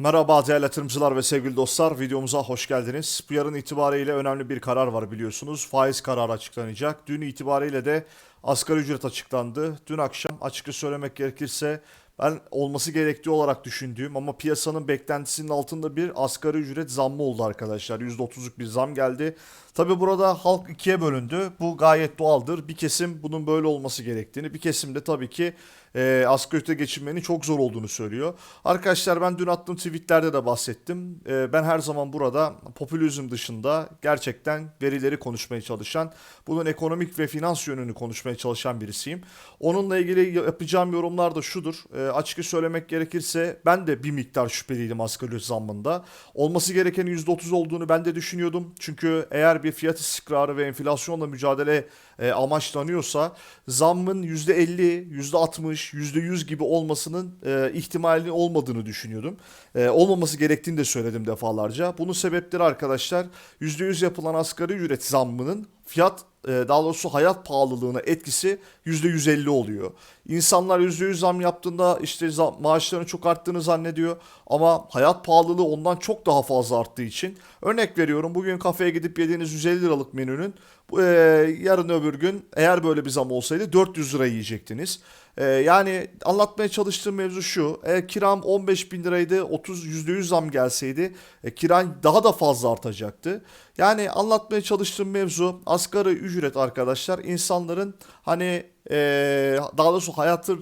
Merhaba değerli yatırımcılar ve sevgili dostlar videomuza hoş geldiniz. Bu yarın itibariyle önemli bir karar var biliyorsunuz. Faiz kararı açıklanacak. Dün itibariyle de asgari ücret açıklandı. Dün akşam açıkça söylemek gerekirse ben olması gerektiği olarak düşündüğüm ama piyasanın beklentisinin altında bir asgari ücret zammı oldu arkadaşlar. %30'luk bir zam geldi. Tabi burada halk ikiye bölündü. Bu gayet doğaldır. Bir kesim bunun böyle olması gerektiğini, bir kesim de tabii ki e, asgari ücrete geçinmenin çok zor olduğunu söylüyor. Arkadaşlar ben dün attığım tweetlerde de bahsettim. E, ben her zaman burada popülizm dışında gerçekten verileri konuşmaya çalışan, bunun ekonomik ve finans yönünü konuşmaya çalışan birisiyim. Onunla ilgili yapacağım yorumlar da şudur. E, açıkça söylemek gerekirse ben de bir miktar şüpheliydim asgari ücret zammında. Olması gereken %30 olduğunu ben de düşünüyordum. Çünkü eğer bir fiyat istikrarı ve enflasyonla mücadele e, amaçlanıyorsa zammın %50, %60, %100 gibi olmasının e, ihtimalinin olmadığını düşünüyordum. E, olmaması gerektiğini de söyledim defalarca. Bunun sebepleri arkadaşlar %100 yapılan asgari ücret zammının fiyat e, daha doğrusu hayat pahalılığına etkisi %150 oluyor. İnsanlar %100 zam yaptığında işte zam, maaşlarının çok arttığını zannediyor ama hayat pahalılığı ondan çok daha fazla arttığı için örnek veriyorum bugün kafeye gidip yediğiniz 150 liralık menünün e, yarın öbür gün eğer böyle bir zam olsaydı 400 lira yiyecektiniz. E, yani anlatmaya çalıştığım mevzu şu. E, kiram 15 bin liraydı 30 %100 zam gelseydi e, kiran daha da fazla artacaktı. Yani anlatmaya çalıştığım mevzu asgari ücret arkadaşlar insanların hani e, daha doğrusu hayatı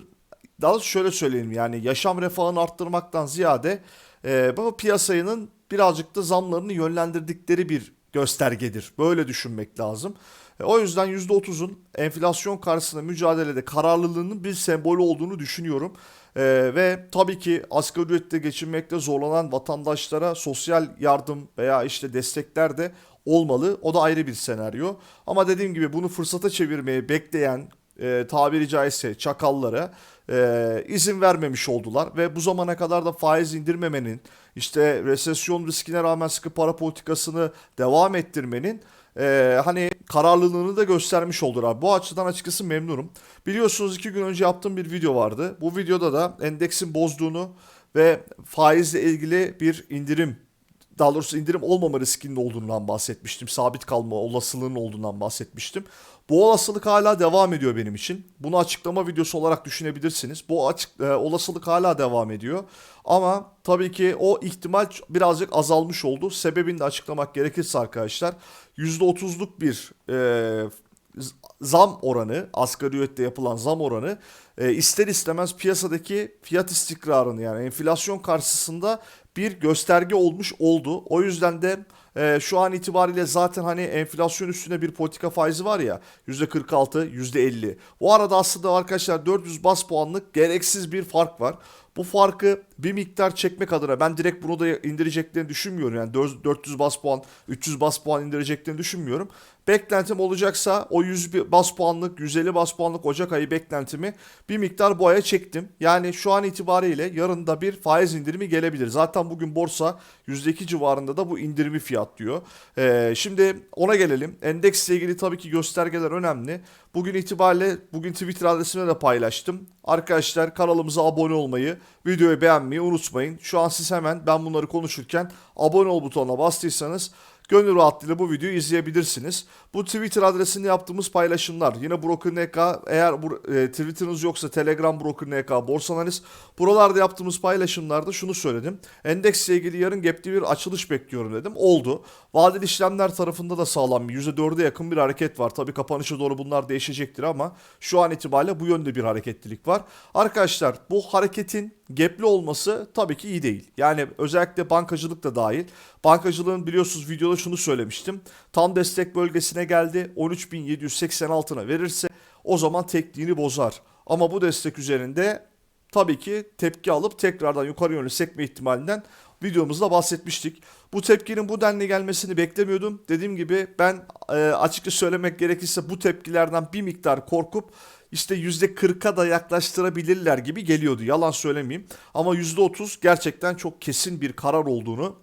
daha doğrusu şöyle söyleyeyim yani yaşam refahını arttırmaktan ziyade e, bu piyasanın birazcık da zamlarını yönlendirdikleri bir göstergedir. Böyle düşünmek lazım. E, o yüzden %30'un enflasyon karşısında mücadelede kararlılığının bir sembolü olduğunu düşünüyorum. E, ve tabii ki asgari ücretle geçinmekte zorlanan vatandaşlara sosyal yardım veya işte destekler de olmalı. O da ayrı bir senaryo. Ama dediğim gibi bunu fırsata çevirmeyi bekleyen e, tabiri caizse çakallara e, izin vermemiş oldular ve bu zamana kadar da faiz indirmemenin işte resesyon riskine rağmen sıkı para politikasını devam ettirmenin e, hani kararlılığını da göstermiş oldular. Bu açıdan açıkçası memnunum. Biliyorsunuz iki gün önce yaptığım bir video vardı. Bu videoda da endeksin bozduğunu ve faizle ilgili bir indirim daha doğrusu indirim olmama riskinin olduğundan bahsetmiştim. Sabit kalma olasılığının olduğundan bahsetmiştim. Bu olasılık hala devam ediyor benim için. Bunu açıklama videosu olarak düşünebilirsiniz. Bu açık e, olasılık hala devam ediyor. Ama tabii ki o ihtimal birazcık azalmış oldu. Sebebini de açıklamak gerekirse arkadaşlar %30'luk bir e, zam oranı, asgari ücrette yapılan zam oranı e, ister istemez piyasadaki fiyat istikrarını yani enflasyon karşısında bir gösterge olmuş oldu. O yüzden de e, şu an itibariyle zaten hani enflasyon üstüne bir politika faizi var ya %46, %50. Bu arada aslında arkadaşlar 400 bas puanlık gereksiz bir fark var. Bu farkı bir miktar çekmek adına ben direkt bunu da indireceklerini düşünmüyorum. Yani 400 bas puan, 300 bas puan indireceklerini düşünmüyorum. Beklentim olacaksa o 100 bas puanlık, 150 bas puanlık Ocak ayı beklentimi bir miktar bu aya çektim. Yani şu an itibariyle yarın da bir faiz indirimi gelebilir. Zaten bugün borsa %2 civarında da bu indirimi fiyatlıyor. Ee, şimdi ona gelelim. Endeksle ilgili tabii ki göstergeler önemli. Bugün itibariyle bugün Twitter adresime de paylaştım. Arkadaşlar kanalımıza abone olmayı, videoyu beğenmeyi unutmayın. Şu an siz hemen ben bunları konuşurken abone ol butonuna bastıysanız gönül rahatlığıyla bu videoyu izleyebilirsiniz. Bu Twitter adresinde yaptığımız paylaşımlar. Yine Broker NK eğer bu, e, Twitter'ınız yoksa Telegram Broker NK Borsa Analiz. Buralarda yaptığımız paylaşımlarda şunu söyledim. Endeksle ilgili yarın gap'li bir açılış bekliyorum dedim. Oldu. Vadeli işlemler tarafında da sağlam bir %4'e yakın bir hareket var. Tabi kapanışa doğru bunlar değişecektir ama şu an itibariyle bu yönde bir hareketlilik var. Arkadaşlar bu hareketin gap'li olması tabii ki iyi değil. Yani özellikle bankacılık da dahil. Bankacılığın biliyorsunuz videoda şunu söylemiştim. Tam destek bölgesine geldi. 13.786'ına verirse o zaman tekniğini bozar. Ama bu destek üzerinde tabii ki tepki alıp tekrardan yukarı yönlü sekme ihtimalinden videomuzda bahsetmiştik. Bu tepkinin bu denli gelmesini beklemiyordum. Dediğim gibi ben e, açıkça söylemek gerekirse bu tepkilerden bir miktar korkup işte %40'a da yaklaştırabilirler gibi geliyordu. Yalan söylemeyeyim. Ama %30 gerçekten çok kesin bir karar olduğunu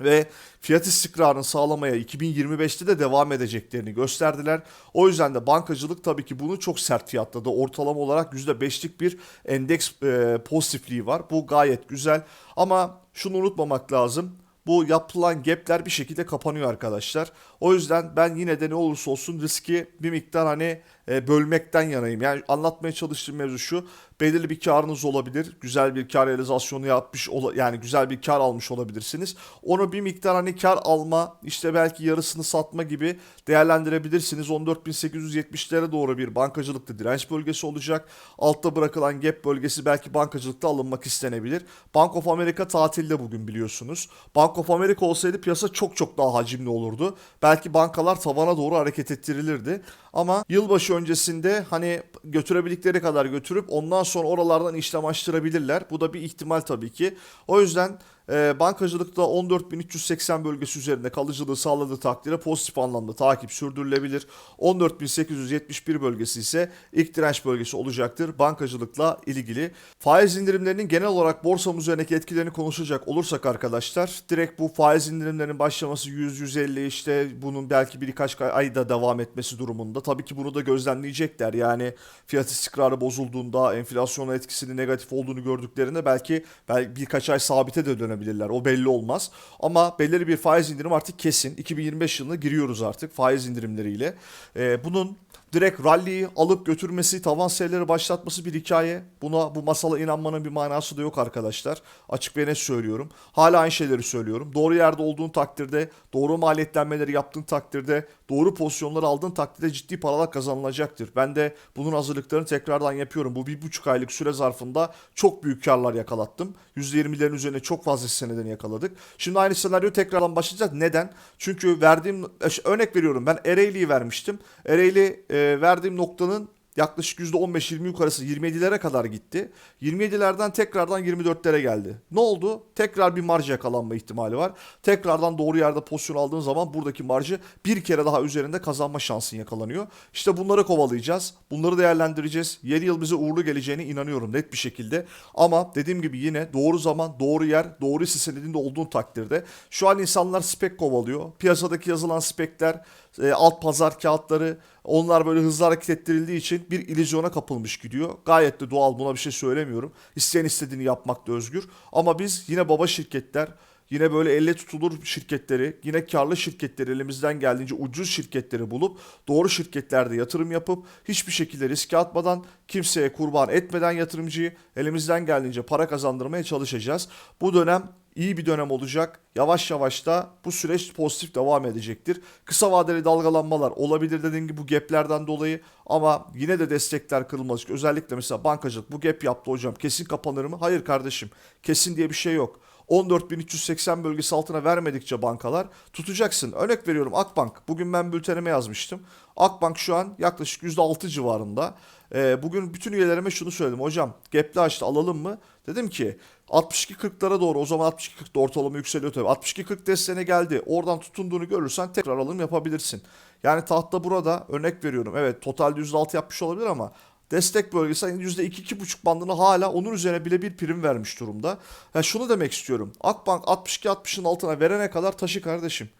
ve fiyat istikrarını sağlamaya 2025'te de devam edeceklerini gösterdiler. O yüzden de bankacılık tabii ki bunu çok sert fiyatladı. Ortalama olarak %5'lik bir endeks e, pozitifliği var. Bu gayet güzel ama şunu unutmamak lazım. Bu yapılan gapler bir şekilde kapanıyor arkadaşlar. O yüzden ben yine de ne olursa olsun riski bir miktar hani e, bölmekten yanayım. Yani anlatmaya çalıştığım mevzu şu. Belirli bir karınız olabilir. Güzel bir kar realizasyonu yapmış yani güzel bir kar almış olabilirsiniz. Onu bir miktar hani kar alma, işte belki yarısını satma gibi değerlendirebilirsiniz. 14.870'lere doğru bir bankacılıkta direnç bölgesi olacak. Altta bırakılan gap bölgesi belki bankacılıkta alınmak istenebilir. Bank of America tatilde bugün biliyorsunuz. Bank of America olsaydı piyasa çok çok daha hacimli olurdu. Belki bankalar tavana doğru hareket ettirilirdi. Ama yılbaşı öncesinde hani götürebildikleri kadar götürüp ondan sonra oralardan işlem açtırabilirler. Bu da bir ihtimal tabii ki. O yüzden e, bankacılıkta 14.380 bölgesi üzerinde kalıcılığı sağladığı takdirde pozitif anlamda takip sürdürülebilir. 14.871 bölgesi ise ilk direnç bölgesi olacaktır bankacılıkla ilgili. Faiz indirimlerinin genel olarak borsamız üzerindeki etkilerini konuşacak olursak arkadaşlar direkt bu faiz indirimlerinin başlaması 100-150 işte bunun belki birkaç ayda devam etmesi durumunda. Tabii ki bunu da gözlemleyecekler. Yani fiyat istikrarı bozulduğunda enflasyona etkisinin negatif olduğunu gördüklerinde belki, belki birkaç ay sabite de dönebilirler. O belli olmaz. Ama belirli bir faiz indirim artık kesin. 2025 yılına giriyoruz artık faiz indirimleriyle. Ee, bunun direkt rally'yi alıp götürmesi, tavan seyirleri başlatması bir hikaye. Buna bu masala inanmanın bir manası da yok arkadaşlar. Açık ve net söylüyorum. Hala aynı şeyleri söylüyorum. Doğru yerde olduğun takdirde, doğru maliyetlenmeleri yaptığın takdirde, doğru pozisyonları aldığın takdirde ciddi paralar kazanılacaktır. Ben de bunun hazırlıklarını tekrardan yapıyorum. Bu bir buçuk aylık süre zarfında çok büyük karlar yakalattım. %20'lerin üzerine çok fazla seneden yakaladık. Şimdi aynı senaryo tekrardan başlayacak. Neden? Çünkü verdiğim örnek veriyorum. Ben Ereğli'yi vermiştim. Ereğli e, verdiğim noktanın yaklaşık %15-20 yukarısı 27'lere kadar gitti. 27'lerden tekrardan 24'lere geldi. Ne oldu? Tekrar bir marj yakalanma ihtimali var. Tekrardan doğru yerde pozisyon aldığın zaman buradaki marjı bir kere daha üzerinde kazanma şansın yakalanıyor. İşte bunları kovalayacağız. Bunları değerlendireceğiz. Yeni yıl bize uğurlu geleceğine inanıyorum net bir şekilde. Ama dediğim gibi yine doğru zaman, doğru yer, doğru hisse senedinde olduğun takdirde şu an insanlar spek kovalıyor. Piyasadaki yazılan spekler, e, alt pazar kağıtları onlar böyle hızlı hareket ettirildiği için bir illüzyona kapılmış gidiyor. Gayet de doğal buna bir şey söylemiyorum. İsteyen istediğini yapmakta özgür. Ama biz yine baba şirketler, yine böyle elle tutulur şirketleri, yine karlı şirketleri elimizden geldiğince ucuz şirketleri bulup doğru şirketlerde yatırım yapıp hiçbir şekilde riske atmadan, kimseye kurban etmeden yatırımcıyı elimizden geldiğince para kazandırmaya çalışacağız. Bu dönem iyi bir dönem olacak. Yavaş yavaş da bu süreç pozitif devam edecektir. Kısa vadeli dalgalanmalar olabilir dediğim gibi bu gaplerden dolayı ama yine de destekler kırılmaz. Özellikle mesela bankacılık bu gap yaptı hocam kesin kapanır mı? Hayır kardeşim kesin diye bir şey yok. 14.380 bölgesi altına vermedikçe bankalar tutacaksın. Örnek veriyorum Akbank. Bugün ben bültenime yazmıştım. Akbank şu an yaklaşık %6 civarında. Ee, bugün bütün üyelerime şunu söyledim. Hocam gap'li açtı alalım mı? Dedim ki 62-40'lara doğru o zaman 62-40'da ortalama yükseliyor tabii. 62-40 desteğine geldi. Oradan tutunduğunu görürsen tekrar alım yapabilirsin. Yani tahta burada örnek veriyorum. Evet totalde %6 yapmış olabilir ama destek bölgesi %2-2,5 bandını hala onun üzerine bile bir prim vermiş durumda. Yani şunu demek istiyorum. Akbank 62-60'ın altına verene kadar taşı kardeşim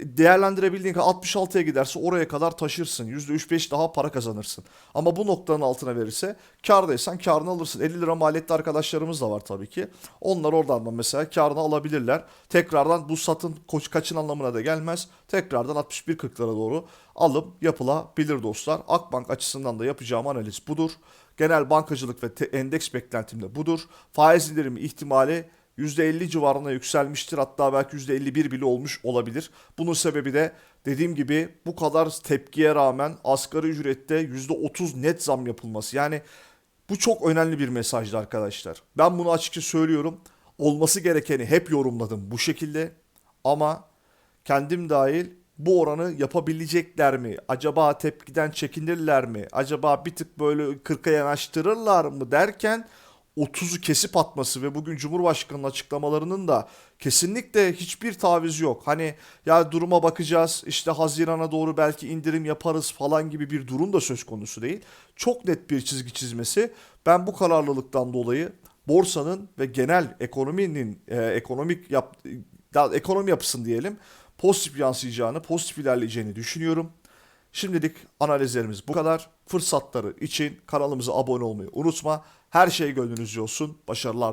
değerlendirebildiğin kadar 66'ya giderse oraya kadar taşırsın. %3-5 daha para kazanırsın. Ama bu noktanın altına verirse kardaysan karını alırsın. 50 lira maliyetli arkadaşlarımız da var tabii ki. Onlar oradan da mesela karını alabilirler. Tekrardan bu satın koç kaçın anlamına da gelmez. Tekrardan 61-40'lara doğru alım yapılabilir dostlar. Akbank açısından da yapacağım analiz budur. Genel bankacılık ve endeks beklentim de budur. Faiz indirimi ihtimali %50 civarına yükselmiştir. Hatta belki %51 bile olmuş olabilir. Bunun sebebi de dediğim gibi bu kadar tepkiye rağmen asgari ücrette %30 net zam yapılması. Yani bu çok önemli bir mesajdı arkadaşlar. Ben bunu açıkça söylüyorum. Olması gerekeni hep yorumladım bu şekilde. Ama kendim dahil bu oranı yapabilecekler mi? Acaba tepkiden çekinirler mi? Acaba bir tık böyle 40'a yanaştırırlar mı derken 30'u kesip atması ve bugün Cumhurbaşkanı'nın açıklamalarının da kesinlikle hiçbir taviz yok. Hani ya duruma bakacağız işte Haziran'a doğru belki indirim yaparız falan gibi bir durum da söz konusu değil. Çok net bir çizgi çizmesi. Ben bu kararlılıktan dolayı borsanın ve genel ekonominin e, ekonomik yap, daha ekonomi yapısını diyelim pozitif yansıyacağını, pozitif ilerleyeceğini düşünüyorum. Şimdilik analizlerimiz bu kadar. Fırsatları için kanalımıza abone olmayı unutma. Her şey gönlünüzce olsun. Başarılar